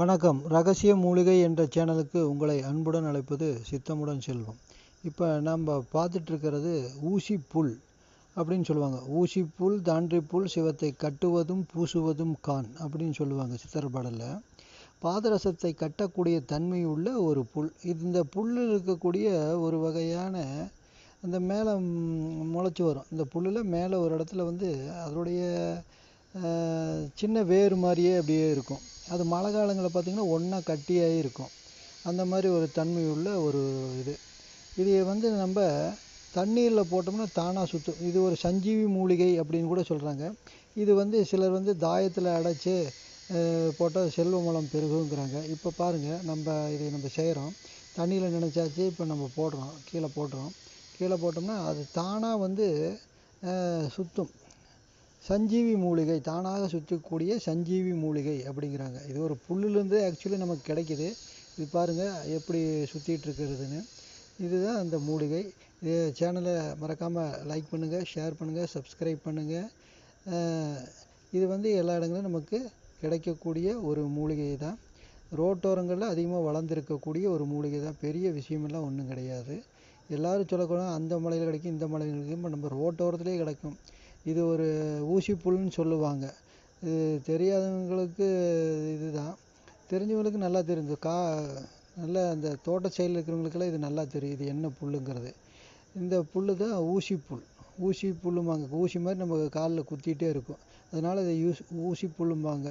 வணக்கம். ரகசிய மூலிகை என்ற சேனலுக்கு உங்களை அன்புடன் அழைப்பது சித்தமுடன் செல்வம். இப்போ நம்ம பார்த்துட்ருக்கிறது ஊசி புல் அப்படின்னு சொல்லுவாங்க. ஊசி புல் தாண்டி புல் சிவத்தை கட்டுவதும் பூசுவதும் கான் அப்படின்னு சொல்லுவாங்க சித்தர் பாடலில். பாதரசத்தை கட்டக்கூடிய தன்மை உள்ள ஒரு புல். இந்த புல்லில் இருக்கக்கூடிய ஒரு வகையான இந்த மேலே முளைச்சி வரும். இந்த புல்லில் மேலே ஒரு இடத்துல வந்து அதனுடைய சின்ன வேர் மாதிரியே அப்படியே இருக்கும். அது மழை காலங்களில் பார்த்திங்கன்னா ஒன்றா கட்டியாகி இருக்கும். அந்த மாதிரி ஒரு தன்மை உள்ள ஒரு இது. இதை வந்து நம்ம தண்ணீரில் போட்டோம்னா தானாக சுற்றும் இது ஒரு சஞ்சீவி மூலிகை அப்படின்னு கூட சொல்கிறாங்க இது வந்து சிலர் வந்து தாயத்தில் அடைச்சி போட்டால் செல்வ வளம் பெருகுங்கிறாங்க. இப்போ பாருங்கள் நம்ம இதை நம்ம செய்கிறோம் தண்ணியில் நினச்சாச்சு இப்போ நம்ம போடுறோம். கீழே போடுறோம். கீழே போட்டோம்னா அது தானாக வந்து சுற்றும் சஞ்சீவி மூலிகை தானாக சுற்றக்கூடிய சஞ்சீவி மூலிகை அப்படிங்கிறாங்க. இது ஒரு புல்லுலேருந்து ஆக்சுவலி நமக்கு கிடைக்கிது. இது பாருங்கள் எப்படி சுற்றிட்டு இருக்கிறதுன்னு. இதுதான் அந்த மூலிகை. இது சேனலை மறக்காமல் லைக் பண்ணுங்கள் ஷேர் பண்ணுங்கள் சப்ஸ்கிரைப் பண்ணுங்கள் இது வந்து எல்லா இடங்களும் நமக்கு கிடைக்கக்கூடிய ஒரு மூலிகை தான். ரோட்டோரங்களில் அதிகமாக வளர்ந்துருக்கக்கூடிய ஒரு மூலிகை தான். பெரிய விஷயமெல்லாம் ஒன்றும் கிடையாது. எல்லோரும் சொல்லக்கூடாது அந்த மலையில் கிடைக்கும் இந்த மலையில் கிடைக்கும் நம்ம ரோட்டோரத்துலேயே கிடைக்கும். இது ஒரு ஊசி புல்லுன்னு சொல்லுவாங்க. இது தெரியாதவங்களுக்கு இதுதான். தெரிஞ்சவங்களுக்கு நல்லா தெரியும் கா நல்ல அந்த தோட்ட சைடில் இருக்கிறவங்களுக்கெல்லாம் இது நல்லா தெரியும். இது என்ன புல்லுங்கிறது. இந்த புல் தான் ஊசி புல். ஊசி புல்லும்பாங்க. ஊசி மாதிரி நம்ம காலில் குத்திகிட்டே இருக்கும். அதனால் இதை யூஸ் ஊசி புல்லும்பாங்க.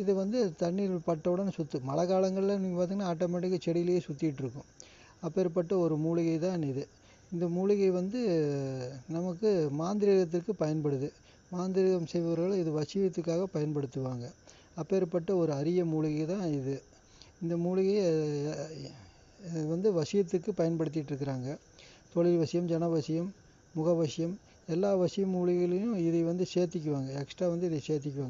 இது வந்து தண்ணீர் பட்டவுடன் சுற்றும் மழை காலங்களில் நீங்கள் பார்த்தீங்கன்னா ஆட்டோமேட்டிக்காக செடியிலேயே சுற்றிட்டு இருக்கும். அப்பேற்பட்ட ஒரு மூலிகை தான் இது. இந்த மூலிகை வந்து நமக்கு மாந்திரீகத்திற்கு பயன்படுது. மாந்திரீகம் செய்பவர்கள் இது வசியத்துக்காக பயன்படுத்துவாங்க. அப்பேற்பட்ட ஒரு அரிய மூலிகை தான் இது. இந்த மூலிகையை வந்து வசியத்துக்கு பயன்படுத்திகிட்டு இருக்கிறாங்க. தொழில் வசியம் ஜன வசியம் முக வசியம் எல்லா வசிய மூலிகைகளையும் இதை வந்து சேர்த்திக்குவாங்க. எக்ஸ்ட்ரா வந்து இதை சேர்த்திக்குவாங்க.